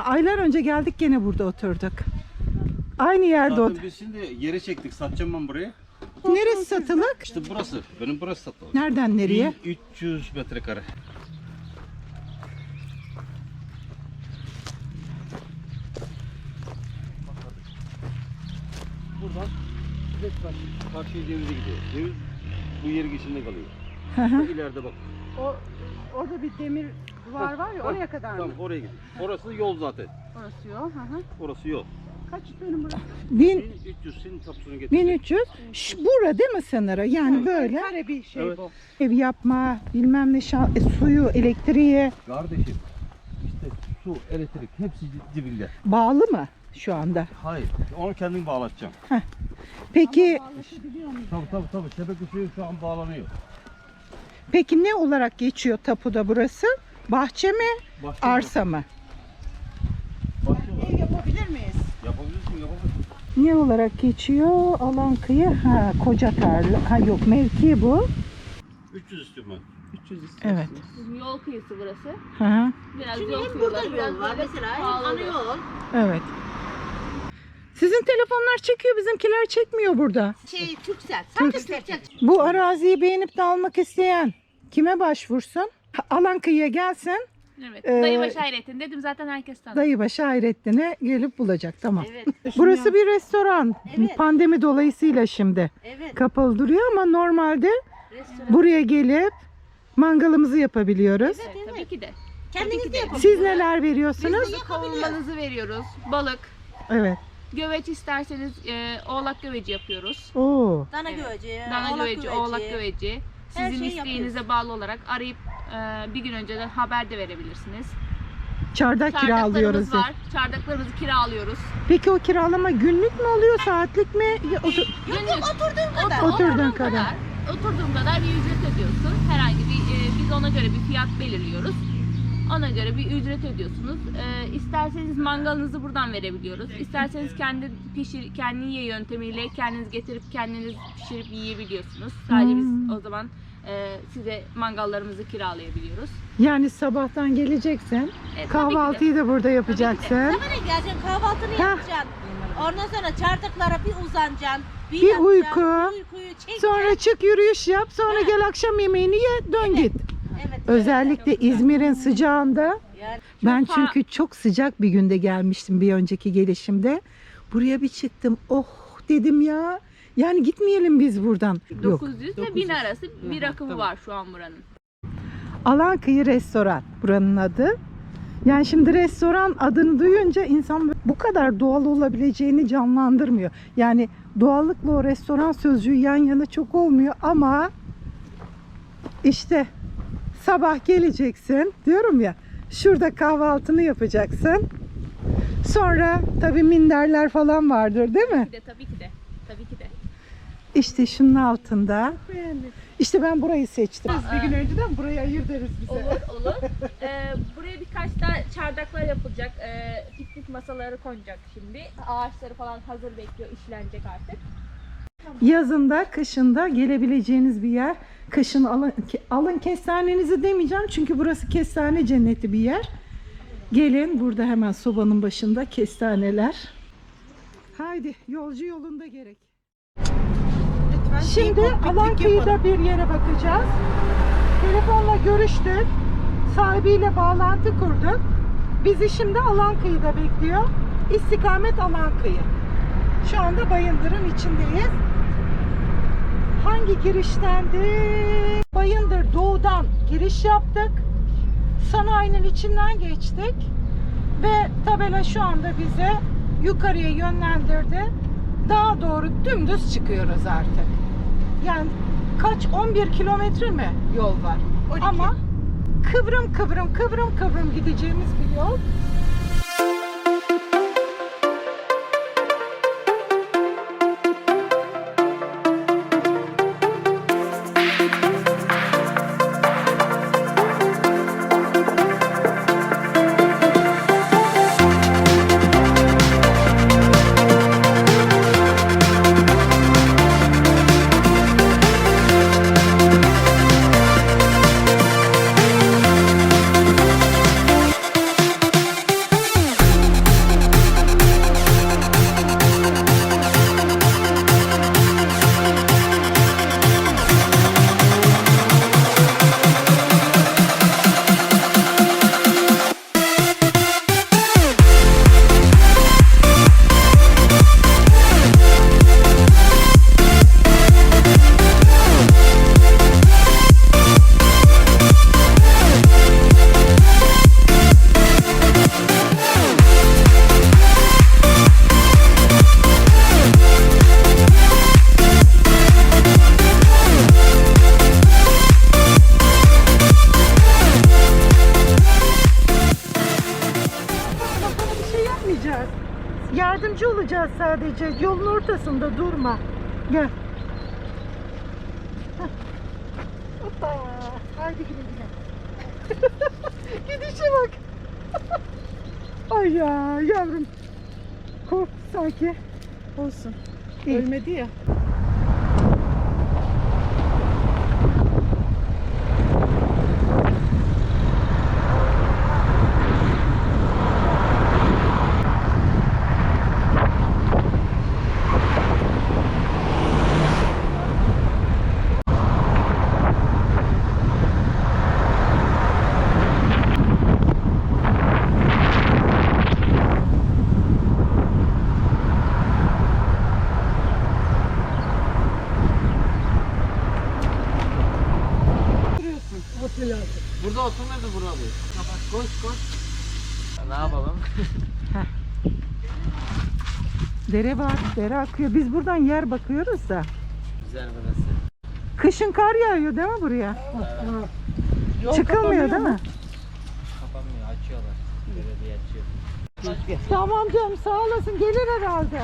Aylar önce geldik gene burada oturduk. Aynı yerde Zaten oturduk. biz şimdi yere çektik. Satacağım ben burayı. Neresi satılık? İşte burası. Benim burası satılık. Nereden nereye? 1300 metrekare. Buradan direkt karşı, karşıya denize gidiyor. Deniz bu yerin içinde kalıyor. Hı hı. Bak ileride bak. O, orada bir demir duvar var ya oraya kadar mı? Tamam oraya gidiyor. Orası yol zaten. Orası yol. Hı hı. Orası yol. Kaç dönüm burası? 1000 1300 senin tapusunu getirdi. 1300. Ş, bura değil mi sınırı? Yani böyle Kare bir şey Evet. bu. ev yapma, bilmem ne şa- e, suyu, elektriği Kardeşim işte su, elektrik hepsi dibinde. bağlı mı şu anda? Hayır. Onu kendin bağlatacaksın. Peki Tabii tabii tabii. Şebeke suyu şu an bağlanıyor. peki ne olarak geçiyor tapuda burası? Bahçe mi, Başka arsa mı? Ev yapabilir miyiz? Yapabilirsin yapabilirsin. Ne olarak geçiyor? Alan kıyı. Ha, koca tarla. Ha yok mevki bu. 300 istiyorum ben. 300 Evet. Yol kıyısı burası. Hı hı. Biraz Şimdi yol hem burada yol var mesela hem ana yol. Evet. Sizin telefonlar çekiyor, bizimkiler çekmiyor burada. Şey Türksel. Sadece Türksel. Bu araziyi beğenip de almak isteyen kime başvursun? Alan kıyıya gelsin, Evet. Ee, Dayıbaşı Hayrettin dedim zaten herkes tanır. Dayıbaşı Hayrettin'e gelip bulacak. Tamam. Evet. Burası bir restoran. Evet. Pandemi dolayısıyla şimdi Evet. kapalı duruyor ama normalde Restoran. buraya gelip mangalımızı yapabiliyoruz. Evet, Evet, tabii ki de. Kendiniz de yapın. Siz neler veriyorsunuz? Biz de. Kavurmanızı veriyoruz. Balık, Evet. göveç isterseniz e, oğlak göveci yapıyoruz. Oo. Dana Evet. göveci, Dana oğlak göveci, oğlak göveci. Her Sizin şeyi isteğinize bağlı olarak arayıp e, bir gün önceden haber de verebilirsiniz. Çardak kiralıyoruz. Çardaklarımız var. Çardaklarımızı kiralıyoruz. Peki o kiralama günlük mü oluyor, saatlik mi? Ya, o- Günlük Oturduğun kadar. Otur- Oturduğun kadar. Oturduğun kadar bir ücret ödüyorsun. Herhangi bir e, biz ona göre bir fiyat belirliyoruz. Ona göre bir ücret ödüyorsunuz. E, isterseniz mangalınızı buradan verebiliyoruz. İsterseniz kendi pişir kendi ye yöntemiyle kendiniz getirip kendiniz pişirip yiyebiliyorsunuz. Sadece Hmm. biz o zaman e, size mangallarımızı kiralayabiliyoruz. Yani sabahtan geleceksin, E, kahvaltıyı da burada yapacaksın. Sabahleyin geleceksin kahvaltını Heh. yapacaksın. Ondan sonra çardaklara bir uzanacaksın. Bir yatacaksın, uyku. bir uykuyu çekeceksin. Sonra çık yürüyüş yap, sonra Ha. gel akşam yemeğini ye, dön git. Özellikle. İzmir'in sıcağında ben çünkü çok sıcak bir günde gelmiştim bir önceki gelişimde. Buraya bir çıktım. Oh dedim ya. Yani gitmeyelim biz buradan. Yok. 900 ile 1000 arası bir rakımı var şu an buranın. Alan Kıyı Restoran buranın adı. Yani şimdi restoran adını duyunca insan bu kadar doğal olabileceğini canlandırmıyor. Yani doğallıkla o restoran sözcüğü yan yana çok olmuyor ama işte sabah geleceksin diyorum ya şurada kahvaltını yapacaksın. Sonra tabii minderler falan vardır değil mi? Bir de tabii ki de. Tabii ki de. İşte şunun altında. İşte ben burayı seçtim. Aa. Bir gün önceden burayı ayır deriz bize. Olur olur. Ee, buraya birkaç da çardaklar yapılacak. Ee, piknik masaları konacak şimdi. Ağaçları falan hazır bekliyor, işlenecek artık. Yazında, kışında gelebileceğiniz bir yer. Kışın alın, alın kestanenizi demeyeceğim çünkü burası kestane cenneti bir yer. Gelin burada hemen sobanın başında kestaneler. Haydi yolcu yolunda gerek. Lütfen Şimdi iyi kokpitlik alan yapalım. kıyıda bir yere bakacağız. Telefonla görüştük. Sahibiyle bağlantı kurduk. Bizi şimdi alan kıyıda bekliyor. İstikamet alan kıyı. Şu anda Bayındır'ın içindeyiz. Hangi giriştendi? Bayındır doğudan giriş yaptık. Sanayinin içinden geçtik. Ve tabela şu anda bize yukarıya yönlendirdi. Daha doğru dümdüz çıkıyoruz artık. Yani kaç 11 kilometre mi yol var? 12. Ama kıvrım kıvrım kıvrım kıvrım gideceğimiz bir yol. Gidişe bak. Ay ya yavrum. Korktu sanki. Olsun. Ölmedi ya. Burada oturmuyordu abi. Kapat koş koş. Ne yapalım? Dere var, dere akıyor. Biz buradan yer bakıyoruz da. Güzel burası. Kışın kar yağıyor değil mi buraya? Çıkılmıyor değil mi? Kapanmıyor açıyorlar. Belediye açıyor. Tamam canım sağ olasın gelir herhalde.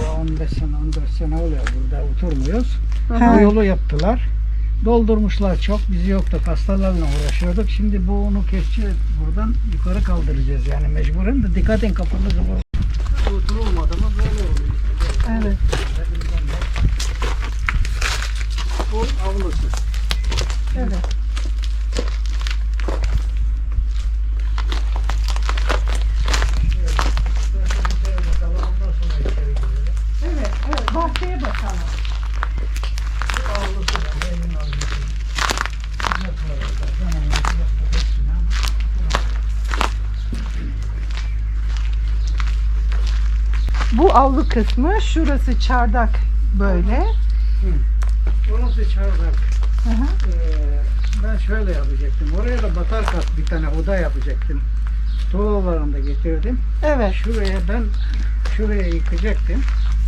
Bu 15 sene 14 sene oluyor burada oturmuyoruz. Ha. Bu yolu yaptılar. Doldurmuşlar çok. Biz yoktuk. Hastalarla uğraşıyorduk. Şimdi bu onu keseceğiz. Buradan yukarı kaldıracağız yani mecburen de dikkat edin kapımızı bu. Oturulmadı mı böyle oluyor. Evet. Bu avlusu. Evet. Bu avlu kısmı, şurası çardak böyle. Orası çardak. Hı hı. Ee, ben şöyle yapacaktım. Oraya da batar kat bir tane oda yapacaktım. Tuğlalarını da getirdim. Evet. Şuraya ben şuraya yıkacaktım.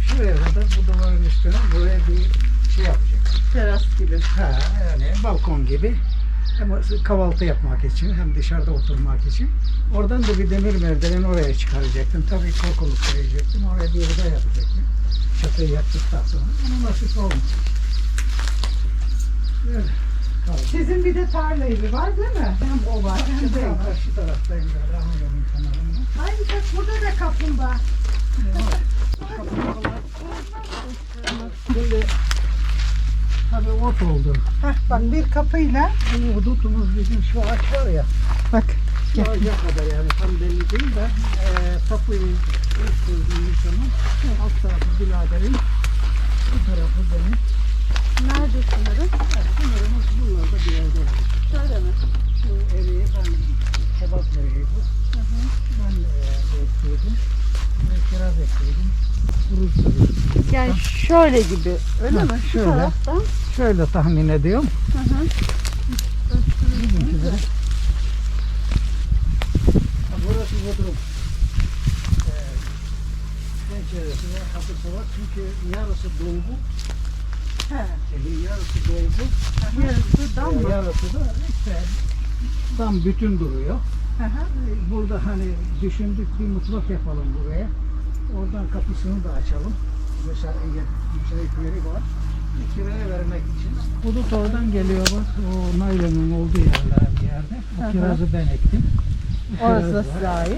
Şuraya kadar bu duvarın üstüne buraya bir şey yapacaktım. Teras gibi. Ha, yani balkon gibi. Hem kahvaltı yapmak için hem dışarıda oturmak için. Oradan da bir demir merdiven oraya çıkaracaktım. Tabii korkuluk koyacaktım. Oraya bir oda yapacaktım. Çatıyı yaptıktan sonra. Ama nasip olmadı. Böyle. kaldı. Sizin bir de tarla evi var değil mi? Hem o var hem de. Karşı taraftayım böyle Anadolu'nun kenarında. Aynı bak burada da kaplumbağa. Şimdi tabii ot oldu. Heh, bak bir kapıyla. Bu hudutumuz bizim şu ağaç var ya. Bak. Şu ağaca kadar yani tam belli değil de e, tapuyu ilk koyduğumuz zaman alt tarafı biraderin bu tarafı benim. Nerede sınırı? Evet, sınırımız buralarda bir yerde var. Şöyle mi? Şu evi ben kebap bu. Ben e, ekledim. Kiraz ekledim. Kuruz tabii. Yani şöyle gibi. Öyle Ha, mi? Şu şöyle. taraftan. Şöyle tahmin ediyorum. Bizimki de. Ha, Burası Bodrum. Ee, kapısı var. Çünkü yarısı dolgu. He. Yarısı dolgu. Yarısı dam mı? Yarısı da işte tam bütün duruyor. Ee, Burada hani düşündük bir mutfak yapalım buraya. Oradan kapısını da açalım. Mesela müsait yeri var. Kiraya vermek için. Hudut oradan geliyor bak. O naylonun olduğu yerler bir yerde. O kirazı ben ektim. Bu Orası da size ait.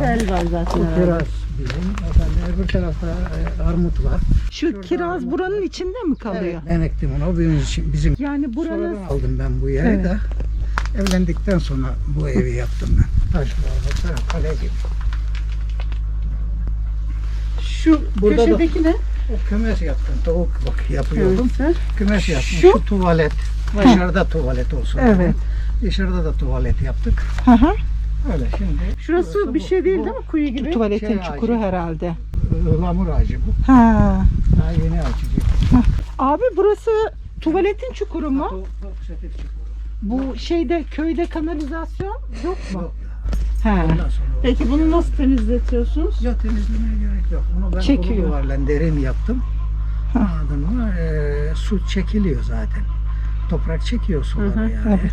Tel var Bu zaten. herhalde. kiraz bizim. Efendim, öbür tarafta e, armut var. Şu Şurada kiraz armut buranın içinde mi kalıyor? Ben ektim onu. Bizim, için- bizim Yani buranın Sonradan aldım ben bu yeri Evet. de. Evlendikten sonra bu evi yaptım ben. Taş var, baksana kale gibi. şu Burada da- köşedeki ne? O kümes yaptım. Tavuk bak yapıyordum. Kümesi. Kümes yaptım. Şu- Şu, tuvalet. Dışarıda tuvalet olsun. Evet. Dışarıda da tuvalet yaptık. Hı hı. Öyle şimdi. Şurası burası bir bu. şey değil Bu değil mi? Kuyu gibi. Tuvaletin şey çukuru ağacı. herhalde. ıhlamur ağacı bu. Ha. Daha yeni açacak. Abi burası tuvaletin çukuru mu? Tavuk sepet çukuru. Bu şeyde köyde kanalizasyon yok mu? Yok. He. Ondan sonra. Peki bunu nasıl temizletiyorsunuz? Ya temizlemeye gerek yok. Onu ben Çekiyor. kuru duvarla derin yaptım. Anladın mı? Ee, su çekiliyor zaten. Toprak çekiyor suları Hı hı, yani. evet.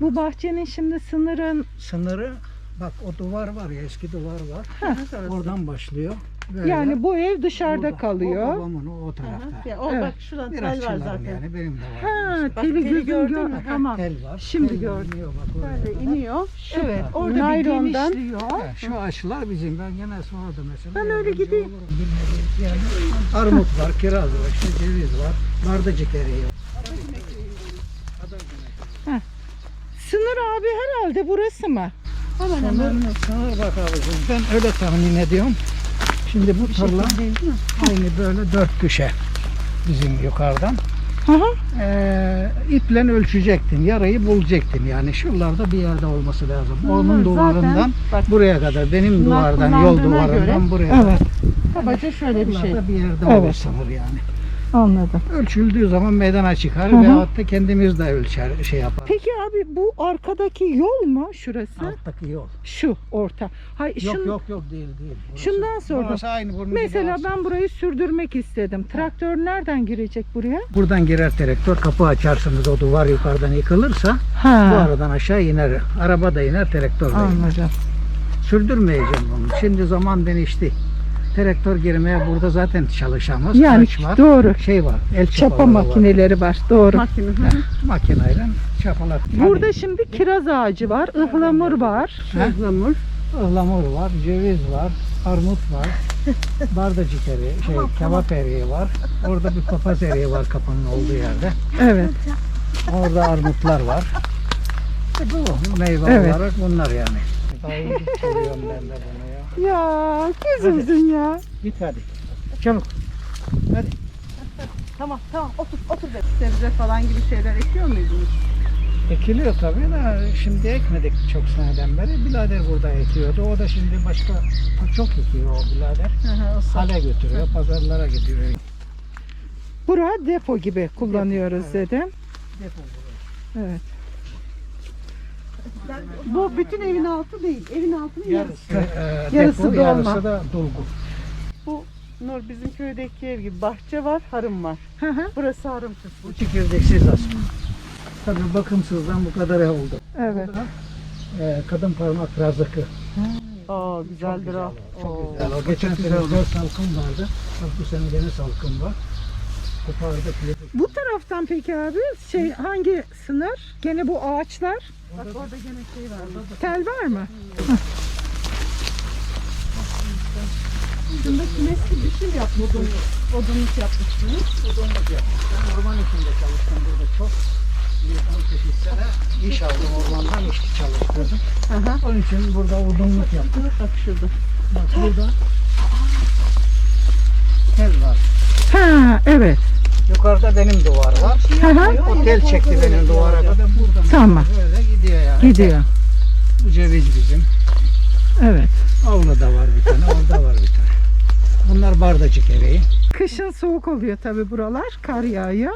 Bu bahçenin şimdi sınırın Sınırı bak o duvar var ya eski duvar var. Oradan başlıyor. Böyle. yani bu ev dışarıda Burada. kalıyor. O babamın o, o tarafta. Ya, o Evet. bak şuradan Biraz tel var zaten. yani benim de var. Ha, Bak, teli gördün gör. mü? Ha. Tamam. Tel var. Şimdi Tel gördüm. iniyor Bak oraya Böyle iniyor. Şu Evet. bak, Orada bir naylondan genişliyor. Ha, şu ağaçlar bizim. Ben gene sordu mesela. Ben öyle yardımcı gideyim. olurum. Bilmediğim Yani armut var, kiraz var, işte ceviz var, bardacık eriği var. Sınır abi herhalde burası mı? Sınır, sınır bak abicim. Ben öyle tahmin ediyorum. Şimdi bu tarla aynı böyle dört köşe bizim yukarıdan. Hı hı. Ee, iple ölçecektin. Yarayı bulacaktın. Yani şuralarda bir yerde olması lazım. Onun duvarından bak buraya kadar. Benim duvardan, yol duvarından göre- buraya Evet. kabaca şöyle bir şey. Bir yerde Evet. olur sınır yani. Anladım. Ölçüldüğü zaman meydana çıkar Hı hı. veyahut da kendimiz de ölçer, şey yapar. Peki abi bu arkadaki yol mu şurası? Alttaki yol. Şu orta. Hay Yok şun- yok yok değil değil. Burası- Şundan. Burası aynı gibi Mesela ben burayı sürdürmek istedim. Traktör nereden girecek buraya? Buradan girer traktör kapı açarsınız o duvar yukarıdan yıkılırsa bu Ha. aradan aşağı iner. Araba da iner traktör de iner. Anladım. Sürdürmeyeceğim bunu. Şimdi zaman değişti. Traktör girmeye burada zaten çalışamaz. Yani Araç var. doğru. Şey var. El Çapa çapaları var. makineleri var. Doğru. Makine. hı hı. Makineyle çapalar. Burada şimdi kiraz ağacı var, ıhlamur var. Ha? Ihlamur. Ihlamur var, ceviz var, armut var, bardacık eriği, şey, kebap eriği var. Orada bir papaz eriği var kapının olduğu yerde. Evet. Orada armutlar var. E bu meyve Evet. olarak bunlar yani. Ay seviyorum ben de bunu ya. Gözümsün ya. Git hadi. Çabuk. Tamam tamam otur otur. be. Sebze falan gibi şeyler ekiyor muydunuz? Ekiliyor tabii de şimdi ekmedik çok seneden beri. Bilader burada ekiyordu. O da şimdi başka çok ekiyor o bilader. Hale götürüyor, pazarlara gidiyor. Bura depo gibi kullanıyoruz dedim. Depo Evet. Bu bütün evin altı değil. Evin altının yarısı. Yarısı, e, Yarısı dolma. yarısı da dolgu. Bu Nur bizim köydeki ev gibi bahçe var, harım var. Hı hı. Burası harım kısmı. Bu çekirdeksiz asma. Tabii bakımsızdan bu kadar ev oldu. Evet. Ee, kadın parmak razıkı. Aa güzeldir o. Çok güzel. O geçen sene güzel salkım vardı. Bak bu sene gene salkım var. Kopardık. yedik. Bu taraftan peki abi şey hangi sınır? Gene bu ağaçlar. Bak orada gene şey var. Tel var mı? Şunda kümesli bir şey yapmış. Odunluk. Odunluk yapmışsınız. Odunluk yaptık. Ben orman içinde çalıştım burada çok. Bir 18 sene iş aldım ormandan işçi çalıştırdım. Aha. Onun için burada odunluk yaptım. Bak şurada. Bak burada tel var. Ha evet. Yukarıda benim duvar var. Hı hı. O tel çekti benim duvara kadar. Buradan Tamam. böyle gidiyor yani. Gidiyor. Bu ceviz bizim. Evet. Avluda var bir tane, orada var bir tane. Bunlar bardacık eriği. Kışın soğuk oluyor tabi buralar. Kar yağıyor.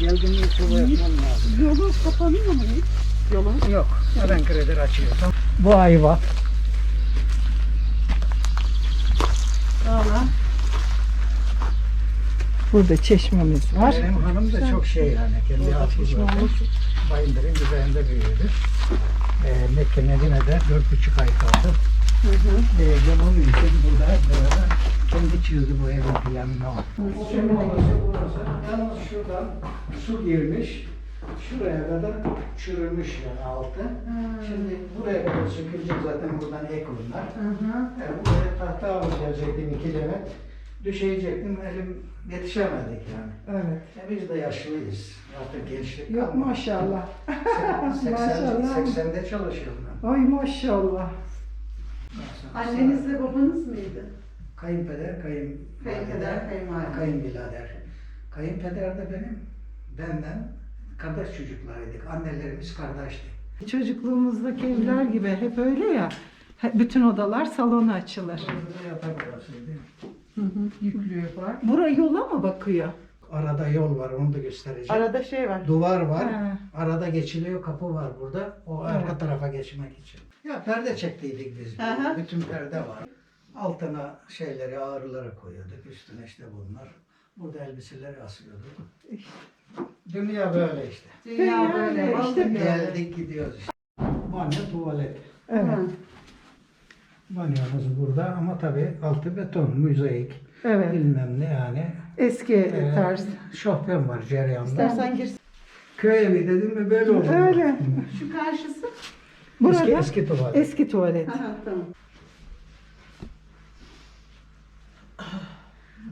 Geldiğinde soba yapmam lazım. Yolu kapanıyor mu hiç? Yolun. Yok, ben kredi açıyorum. Bu ayva. Valla. Burada çeşmemiz var. Benim hanım da çok şey yani. Kendi zaten. Bayındır'ın güzelinde büyüdü. Ee, Mekke Medine'de dört buçuk ay kaldı. Ee, onun için burada hep beraber kendi çizdi bu evin planını o. Şimdi burası burası. Yalnız şuradan su girmiş. Şuraya kadar çürümüş yani altı. Şimdi buraya kadar sökülecek zaten buradan ek bunlar. Yani buraya tahta alıp gelecektim iki demet. Düşecektim elim yetişemedik yani. Evet. E biz de yaşlıyız. Artık gençlik Yok kalmadı. maşallah. 80, Maşallah. 80'de çalışıyorum ben. Ay maşallah. Annenizle babanız mıydı? Kayınpeder, kayın Kayınpeder, kayınvalide. kayınbirader. Kayınpeder de benim, benden kardeş çocuklarıydık. Annelerimiz kardeşti. Çocukluğumuzdaki evler gibi hep öyle ya. Hep Bütün odalar salona açılır. Burada yatak odasıydı. Yüklüğü var. Bura yola mı bakıyor? Arada yol var, onu da göstereceğim. Arada şey var. Duvar var. Ha. Arada geçiliyor, kapı var burada. O arka Evet. tarafa geçmek için. Ya perde çektiydik biz. Hı hı. Bütün perde var. Altına şeyleri, ağrıları koyuyorduk. Üstüne işte bunlar. Burada elbiseleri asıyordu. Dünya böyle işte. Dünya böyle. işte. Geldik gidiyoruz işte. Banyo, tuvalet. Evet. Banyomuz burada ama tabii altı beton, mozaik, Evet. bilmem ne yani. Eski Ee, tarz. Şofben var cereyanda. İstersen gir. Köy evi dedim mi böyle olur. Öyle. Şu karşısı. Burada Eski, eski tuvalet. eski tuvalet. Aha, tamam.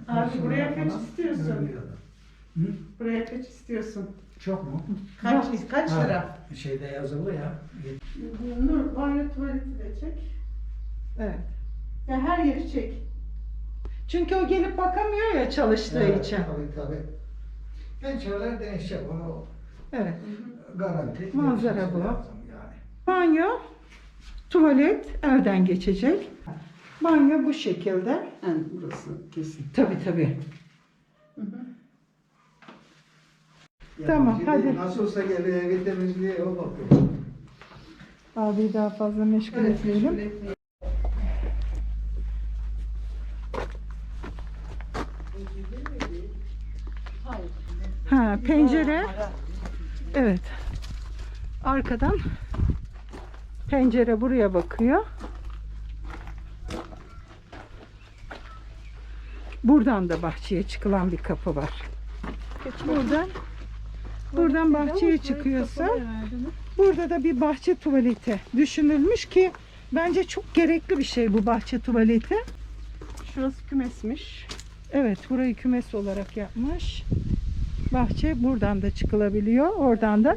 Abi buraya kaç istiyorsun? Hı? Buraya kaç istiyorsun? Çok mu? Kaç, kaç Ha, lira? Şeyde yazılı ya. Nur, banyo tuvaleti de çek. Evet. Ya her yeri çek. Çünkü o gelip bakamıyor ya çalıştığı Evet, için. Tabii tabii. Pençeler değişecek onu Evet. garanti. Manzara geçmesi bu. lazım Yani. Banyo, tuvalet elden geçecek. Banyo bu şekilde. Yani burası kesin. Tabii tabii. Yani Tamam, şimdi hadi. Nasıl olsa geliyor evi temizliğe o bakıyor. Abi daha fazla meşgul etmeyelim. Ha, pencere. Evet. Arkadan pencere buraya bakıyor. Buradan da bahçeye çıkılan bir kapı var. Buradan buradan bahçeye çıkıyorsa burada da bir bahçe tuvaleti düşünülmüş ki bence çok gerekli bir şey bu bahçe tuvaleti. Şurası kümesmiş. Evet, burayı kümes olarak yapmış. Bahçe buradan da çıkılabiliyor. Oradan da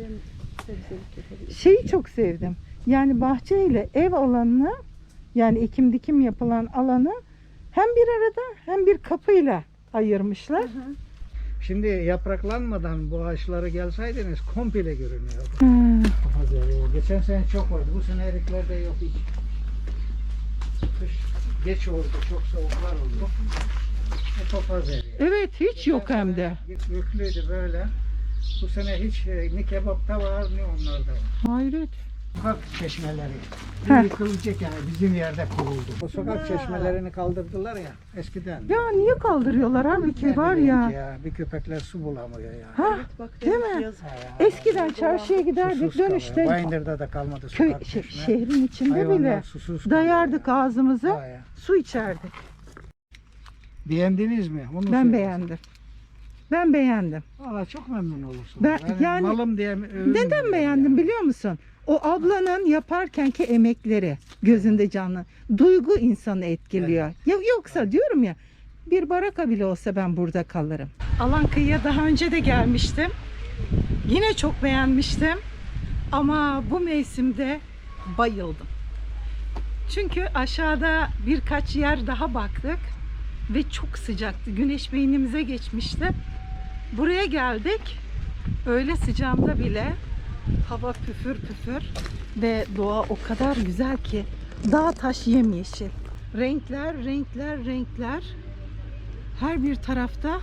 şeyi çok sevdim. Yani bahçe ile ev alanını yani ekim dikim yapılan alanı hem bir arada hem bir kapıyla ayırmışlar. Şimdi yapraklanmadan bu ağaçları gelseydiniz komple görünüyordu. Hmm. Geçen sene çok vardı. Bu sene eriklerde yok hiç. Kış geç oldu. Çok soğuklar oldu. E, papaz. Evet, hiç yok hem de. Yüklüydü böyle. Bu sene hiç e, ne kebapta var ne onlarda var. Hayret. Sokak çeşmeleri. Heh. Yıkılacak yani bizim yerde kuruldu. O sokak çeşmelerini kaldırdılar ya eskiden. Ya niye kaldırıyorlar halbuki var bileyim ya. Bir köpekler su bulamıyor yani. Ha, değil mi? Eskiden çarşıya giderdik Susuz kalıyor. dönüşte Bayındır'da da kalmadı köy sokak şey, çeşme. şehrin içinde Hayvanlar bile susuz dayardık ya. ağzımızı, Ha ya. su içerdik. Beğendiniz mi? Onu Ben beğendim. Ben beğendim. Valla çok memnun olursun. Ben- yani- malım diye Neden beğendim biliyor musun? O ablanın yaparkenki emekleri gözünde canlı. Duygu insanı etkiliyor. Ya yoksa diyorum ya bir baraka bile olsa ben burada kalırım. Alan kıyıya daha önce de gelmiştim. Yine çok beğenmiştim. Ama bu mevsimde bayıldım. Çünkü aşağıda birkaç yer daha baktık ve çok sıcaktı. Güneş beynimize geçmişti. Buraya geldik. Öyle sıcağında bile hava püfür püfür ve doğa o kadar güzel ki dağ taş yemyeşil. Renkler, renkler, renkler. Her bir tarafta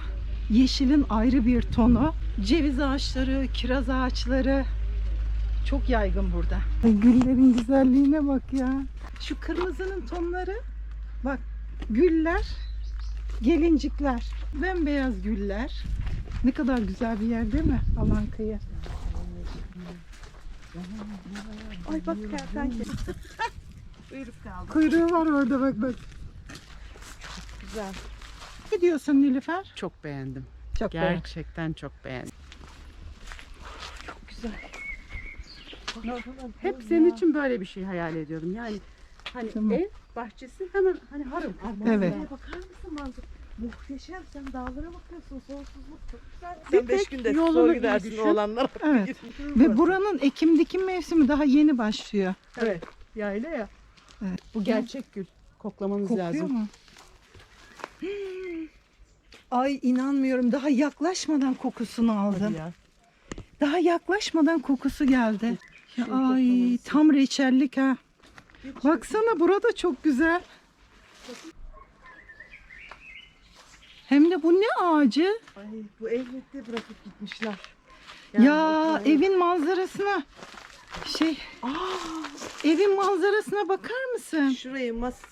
yeşilin ayrı bir tonu. Ceviz ağaçları, kiraz ağaçları çok yaygın burada. Güllerin güzelliğine bak ya. Şu kırmızının tonları bak güller, gelincikler, bembeyaz güller. Ne kadar güzel bir yer değil mi Alan kıyı? Ay bak kertenkele. Uyruk kaldı. Kuyruğu var orada bak bak. Güzel. Ne diyorsun Nilüfer? Çok beğendim. Çok beğendim. Gerçekten çok beğendim. Çok güzel. Hep senin için böyle bir şey hayal ediyorum. Yani hani Tamam. ev, bahçesi hemen hani harım. Evet. Bakar mısın manzara? Muhteşem. Sen dağlara bakıyorsun. Sonsuzluk çok güzel. Sen beş günde yolunu gidersin oğlanlar. Evet. Ve buranın ekim dikim mevsimi daha yeni başlıyor. Evet. Yayla ya. Evet. Bu gerçek gül. Koklamanız Kokuyor lazım. mu? Ay inanmıyorum. Daha yaklaşmadan kokusunu Hadi aldım. ya. Daha yaklaşmadan kokusu geldi. Ya, Şey ay tam reçellik ha. Baksana burada çok güzel. Hem de bu ne ağacı? Ay bu evlette bırakıp gitmişler. ya evin manzarasına şey evin manzarasına bakar mısın? Şurayı mas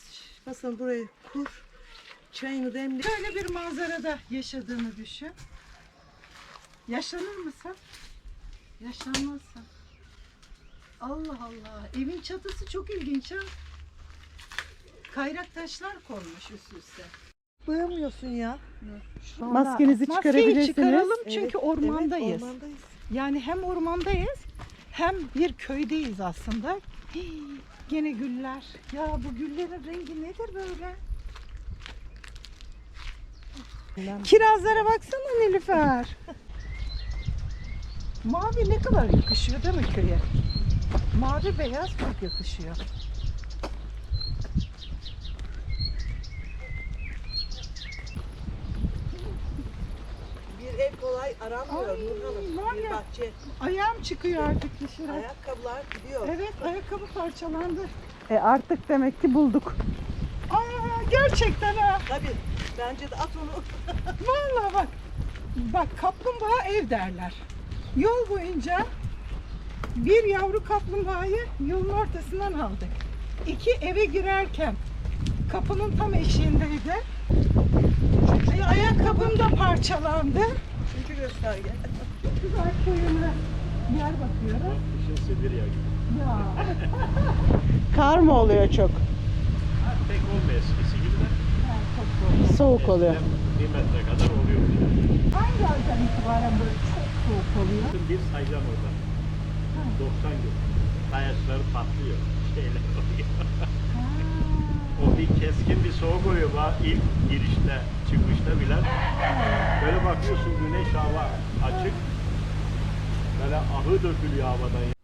masanı burayı kur. Çayını demle. Böyle bir manzarada yaşadığını düşün. Yaşlanır mısın? Yaşlanmazsın. Allah Allah. Evin çatısı çok ilginç ha. Kayrak taşlar konmuş üst üste. Duyamıyorsun ya. Maskenizi Maskeyi çıkarabilirsiniz. çıkaralım çünkü Evet, ormandayız. Evet, ormandayız. Yani hem ormandayız hem bir köydeyiz aslında. Hii, gene güller. Ya bu güllerin rengi nedir böyle? Kirazlara baksana Nilüfer. Mavi ne kadar yakışıyor değil mi köye? Mavi beyaz çok yakışıyor. Bir ev kolay aranmıyor Ay, Nurhan'ım. var Bir ya. bahçe. Ayağım çıkıyor artık dışarı. Ayakkabılar gidiyor. Evet ayakkabı parçalandı. E artık demek ki bulduk. Aa gerçekten ha. Tabii. Bence de at onu. Vallahi bak. Bak kaplumbağa ev derler. Yol boyunca bir yavru kaplumbağayı yolun ortasından aldık. İki eve girerken kapının tam eşiğindeydi. Ay, Ayakkabım da parçalandı. Üçüncü gösterge. Güzel koyuna yer bakıyorum. Ya. Kar mı oluyor çok? Pek olmuyor eskisi gibi de. Soğuk oluyor. Bir metre kadar oluyor. Hangi aydan itibaren böyle çok soğuk oluyor? Bir sayacağım orada. 90 gün. Sayaçları patlıyor. Şeyler oluyor. o bir keskin bir soğuk oluyor. Bak ilk girişte, çıkışta bile. Böyle bakıyorsun güneş hava açık. Böyle ahı dökülüyor havadan.